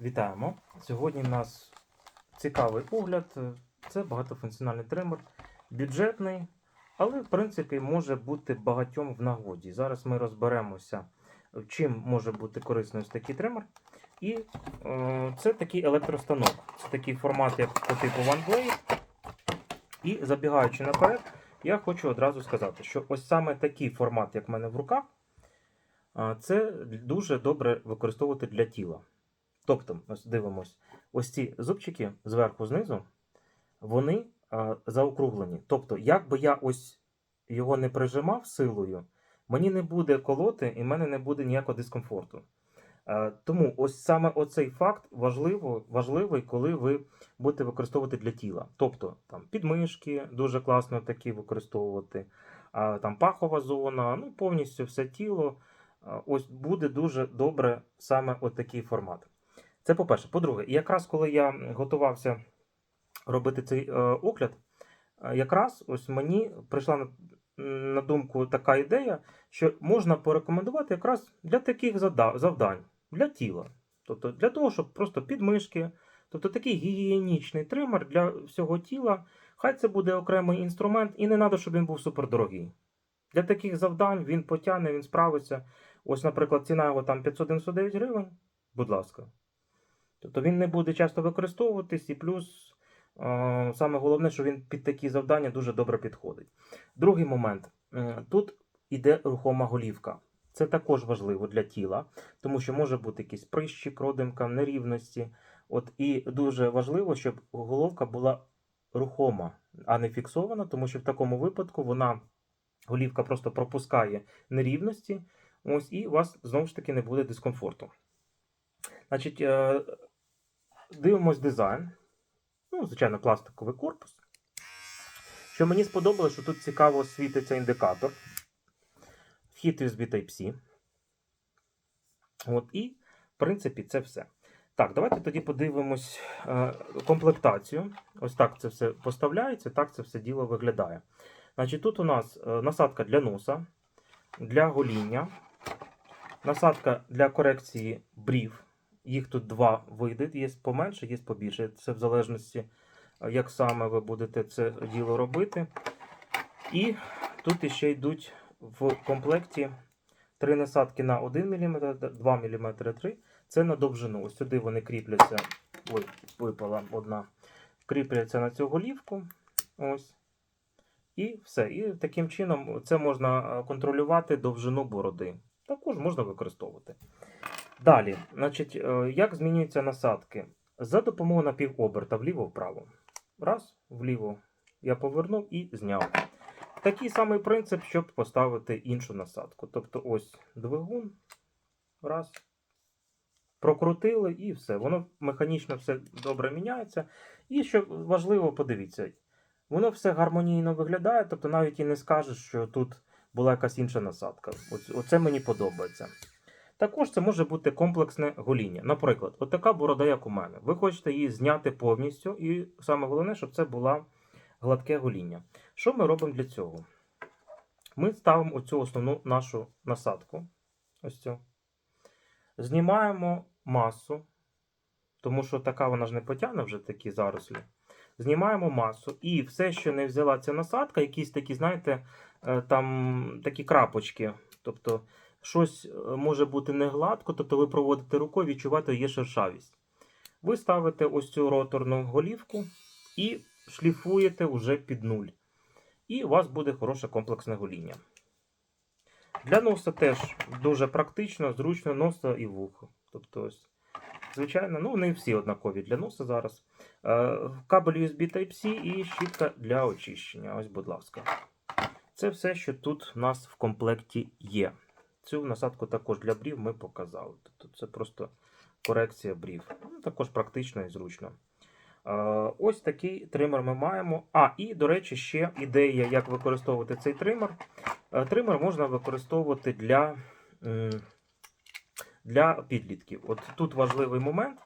Вітаємо. Сьогодні в нас цікавий огляд. Це багатофункціональний тример, бюджетний, але в принципі може бути багатьом в нагоді. Зараз ми розберемося, чим може бути корисним ось такий тример. І е, це такий електростанок. Це такий формат, як по типу OneBlade. І забігаючи наперед, я хочу одразу сказати, що ось саме такий формат, як в мене в руках, це дуже добре використовувати для тіла. Тобто, ось дивимось, ось ці зубчики зверху знизу, вони а, заокруглені. Тобто, як би я ось його не прижимав силою, мені не буде колоти і в мене не буде ніякого дискомфорту. Е, Тому ось саме оцей факт важливо, важливий, коли ви будете використовувати для тіла. Тобто там підмишки дуже класно такі використовувати, а, там пахова зона, ну повністю все тіло. А, Ось буде дуже добре саме от такий формат. Це по-перше. По-друге, якраз коли я готувався робити цей е, огляд, е, якраз ось мені прийшла на, думку така ідея, що можна порекомендувати якраз для таких завдань, для тіла. Тобто для того, щоб просто підмишки, тобто такий гігієнічний тример для всього тіла. Хай це буде окремий інструмент, і не треба, щоб він був супердорогий. Для таких завдань він потягне, він справиться. Ось, наприклад, ціна його там 599 гривень, будь ласка. Тобто він не буде часто використовуватись, і плюс е, саме головне, що він під такі завдання дуже добре підходить. Другий момент. Тут іде рухома голівка. Це також важливо для тіла, тому що може бути якийсь прищик, родимка, нерівності. От, і дуже важливо, щоб головка була рухома, а не фіксована, тому що в такому випадку вона голівка просто пропускає нерівності. Ось, і у вас знову ж таки не буде дискомфорту. Значить, е, дивимось дизайн. Ну, звичайно, пластиковий корпус. Що мені сподобалося, що тут цікаво світиться індикатор. Вхід USB Type-C. От, і, в принципі, це все. Так, давайте тоді подивимось е, комплектацію. Ось так це все поставляється, так це все діло виглядає. Значить, тут у нас е, насадка для носа, для гоління, насадка для корекції брів. Їх тут два види, є поменше, є побільше. Це в залежності, е, як саме ви будете це діло робити. І тут іще йдуть в комплекті три насадки на 1 мм, 2 мм, 3 Це на довжину. Ось сюди вони кріпляться. Ой, випала одна. Кріпляться на цю голівку. Ось. І все. І таким чином це можна е, контролювати довжину бороди. Також можна використовувати. Далі, значить, е, як змінюються насадки? За допомогою напівоберта вліво-вправо. Раз, вліво я повернув і зняв. Такий самий принцип, щоб поставити іншу насадку. Тобто ось двигун. Раз. Прокрутили і все. Воно механічно все добре міняється. І що важливо, подивіться, воно все гармонійно виглядає, тобто навіть і не скажеш, що тут була якась інша насадка. Оце мені подобається. Також це може бути комплексне гоління. Наприклад, от така борода, як у мене. Ви хочете її зняти повністю, і саме головне, щоб це була гладке гоління. Що ми робимо для цього? Ми ставимо оцю основну нашу насадку. Ось цю. Знімаємо масу, тому що така вона ж не потягне вже такі зарослі. Знімаємо масу, і все, що не взяла ця насадка, якісь такі, знаєте, е, там такі крапочки. Тобто щось е, може бути не гладко, тобто ви проводите рукою, відчуваєте, є шершавість. Ви ставите ось цю роторну голівку і шліфуєте вже під нуль. І у вас буде хороше комплексне гоління. Для носа теж дуже практично, зручно носа і вухо. Тобто, ось, звичайно, ну не всі однакові для носа зараз. Е, Кабель USB Type-C і щітка для очищення. Ось, будь ласка. Це все, що тут у нас в комплекті є. Цю насадку також для брів ми показали. Тобто це просто корекція брів. Ну, також практично і зручно. Ось такий тример ми маємо. А, і, до речі, ще ідея, як використовувати цей тример. Е, Тример можна використовувати для, для підлітків. От тут важливий момент.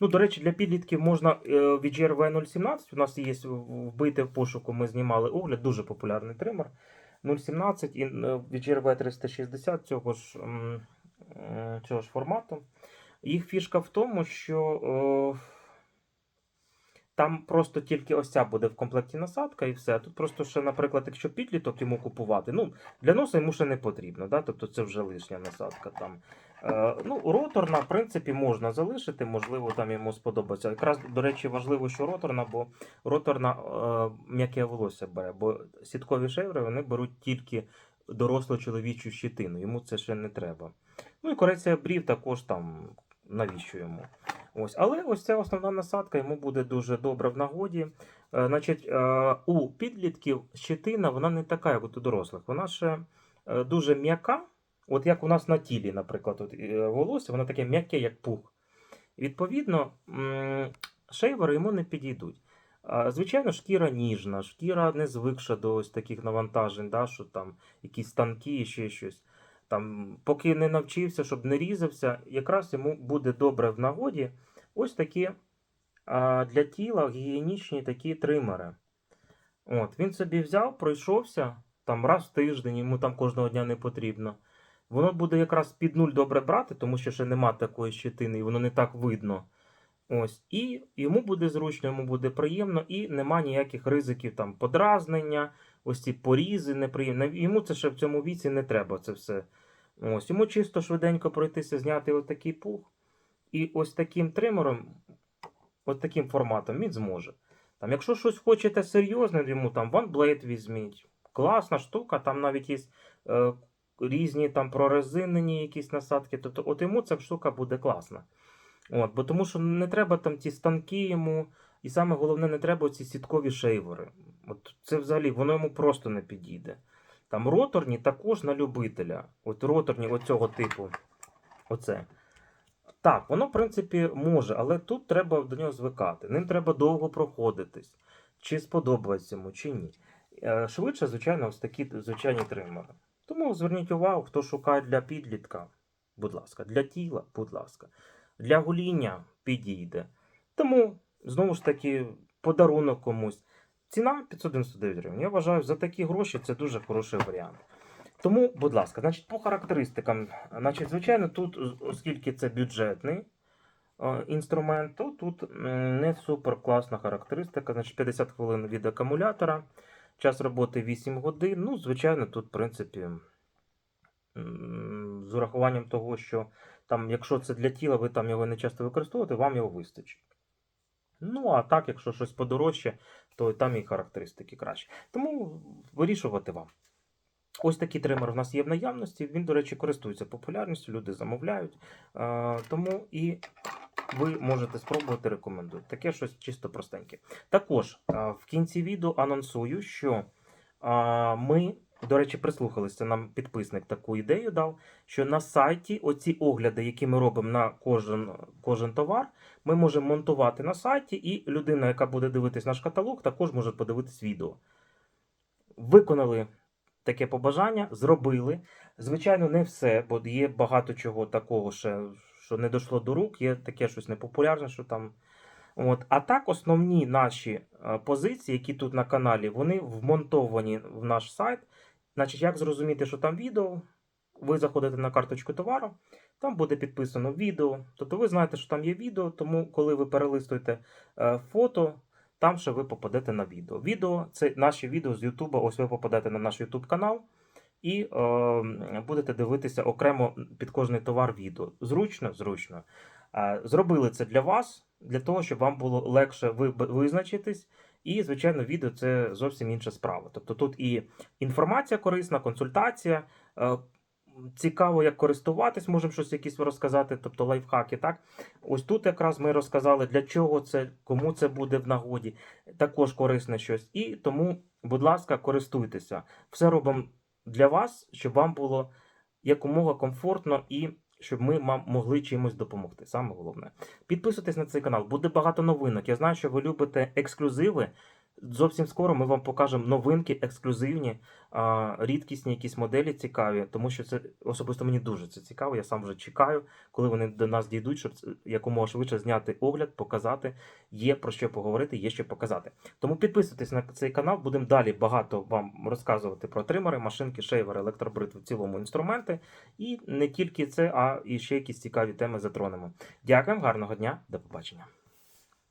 Ну, до речі, для підлітків можна е, від GRV 017. У нас є вбити в пошуку, ми знімали огляд, дуже популярний тример. 017 і е, від GRV 360 цього ж, е, цього ж формату. Їх фішка в тому, що о, там просто тільки ось ця буде в комплекті насадка і все. Тут просто ще, наприклад, якщо підліток йому купувати, ну, для носа йому ще не потрібно, да? тобто це вже лишня насадка там. Е, ну, роторна, в принципі, можна залишити, можливо, там йому сподобається. Якраз, до речі, важливо, що роторна, бо роторна е, м'яке волосся бере, бо сіткові шеври вони беруть тільки дорослу чоловічу щитину, йому це ще не треба. Ну і корекція брів також там навіщо йому. Ось. Але ось ця основна насадка йому буде дуже добре в нагоді. Е, значить, у підлітків щитина вона не така, як у дорослих. Вона ще дуже м'яка. От як у нас на тілі, наприклад, от, е, волосся, воно таке м'яке, як пух. Відповідно, шейвери йому не підійдуть. Звичайно, шкіра ніжна, шкіра не звикша до ось таких навантажень, да, що там якісь станки і ще щось. Там, поки не навчився, щоб не різався, якраз йому буде добре в нагоді ось такі для тіла гігієнічні такі тримери. От, він собі взяв, пройшовся там раз в тиждень, йому там кожного дня не потрібно. Воно буде якраз під нуль добре брати, тому що ще нема такої щетини, і воно не так видно. Ось, і йому буде зручно, йому буде приємно, і нема ніяких ризиків там подразнення, ось ці порізи неприємні. Йому це ще в цьому віці не треба це все. Ось, йому чисто швиденько пройтися, зняти ось такий пух. І ось таким тримером, ось таким форматом він зможе. Там, якщо щось хочете серйозне, йому там OneBlade візьміть. Класна штука, там навіть є е, різні там прорезинені якісь насадки. Тобто, от йому ця штука буде класна. От, бо тому що не треба там ті станки йому, і саме головне, не треба ці сіткові шейвери. От це взагалі воно йому просто не підійде. Там роторні також на любителя. От роторні оцього типу. Оце. Так, воно, в принципі, може, але тут треба до нього звикати. Ним треба довго проходитись, чи сподобається йому, чи ні. Е, Швидше, звичайно, ось такі звичайні тримери. Тому зверніть увагу, хто шукає для підлітка, будь ласка, для тіла, будь ласка, для гоління підійде. Тому, знову ж таки, подарунок комусь. Ціна 599 гривень. Я вважаю, за такі гроші це дуже хороший варіант. Тому, будь ласка, значить, по характеристикам, значить, звичайно, тут, оскільки це бюджетний е, інструмент, то тут не супер класна характеристика. Значить, 50 хвилин від акумулятора, час роботи 8 годин. Ну, звичайно, тут, в принципі, з урахуванням того, що там, якщо це для тіла, ви там його не часто використовуєте, вам його вистачить. Ну, а так, якщо щось подорожче, то там і характеристики краще. Тому вирішувати вам. Ось такий тример в нас є в наявності. Він, до речі, користується популярністю, люди замовляють. Е, тому і ви можете спробувати рекомендую. Таке щось чисто простеньке. Також в кінці відео анонсую, що ми, до речі, прислухалися, нам підписник таку ідею дав, що на сайті оці огляди, які ми робимо на кожен, кожен товар, ми можемо монтувати на сайті, і людина, яка буде дивитись наш каталог, також може подивитись відео. Виконали таке побажання, зробили. Звичайно, не все, бо є багато чого такого, ще, що не дійшло до рук, є таке щось непопулярне, що там. От. А так, основні наші е, позиції, які тут на каналі, вони вмонтовані в наш сайт. Значить, як зрозуміти, що там відео? Ви заходите на карточку товару, там буде підписано відео. Тобто ви знаєте, що там є відео, тому коли ви перелистуєте е, фото, там ще ви попадете на відео. Відео це наші відео з Ютуба. Ось ви попадете на наш Ютуб канал і е, будете дивитися окремо під кожний товар відео. Зручно, зручно. Е, зробили це для вас, для того, щоб вам було легше визначитись. І, звичайно, відео це зовсім інша справа. Тобто тут і інформація корисна, консультація. Е, Цікаво, як користуватись, можемо щось якісь розказати, тобто лайфхаки. Так, ось тут якраз ми розказали, для чого це, кому це буде в нагоді. Також корисне щось. І тому, будь ласка, користуйтеся. Все робимо для вас, щоб вам було якомога комфортно і щоб ми могли чимось допомогти. Саме головне. Підписуйтесь на цей канал, буде багато новинок. Я знаю, що ви любите ексклюзиви. Зовсім скоро ми вам покажемо новинки, ексклюзивні, рідкісні якісь моделі цікаві, тому що це особисто мені дуже це цікаво. Я сам вже чекаю, коли вони до нас дійдуть, щоб якомога швидше зняти огляд, показати. Є про що поговорити, є що показати. Тому підписуйтесь на цей канал, будемо далі багато вам розказувати про тримери, машинки, шейвери, електробритви, в цілому інструменти. І не тільки це, а і ще якісь цікаві теми затронемо. Дякуємо, гарного дня, до побачення.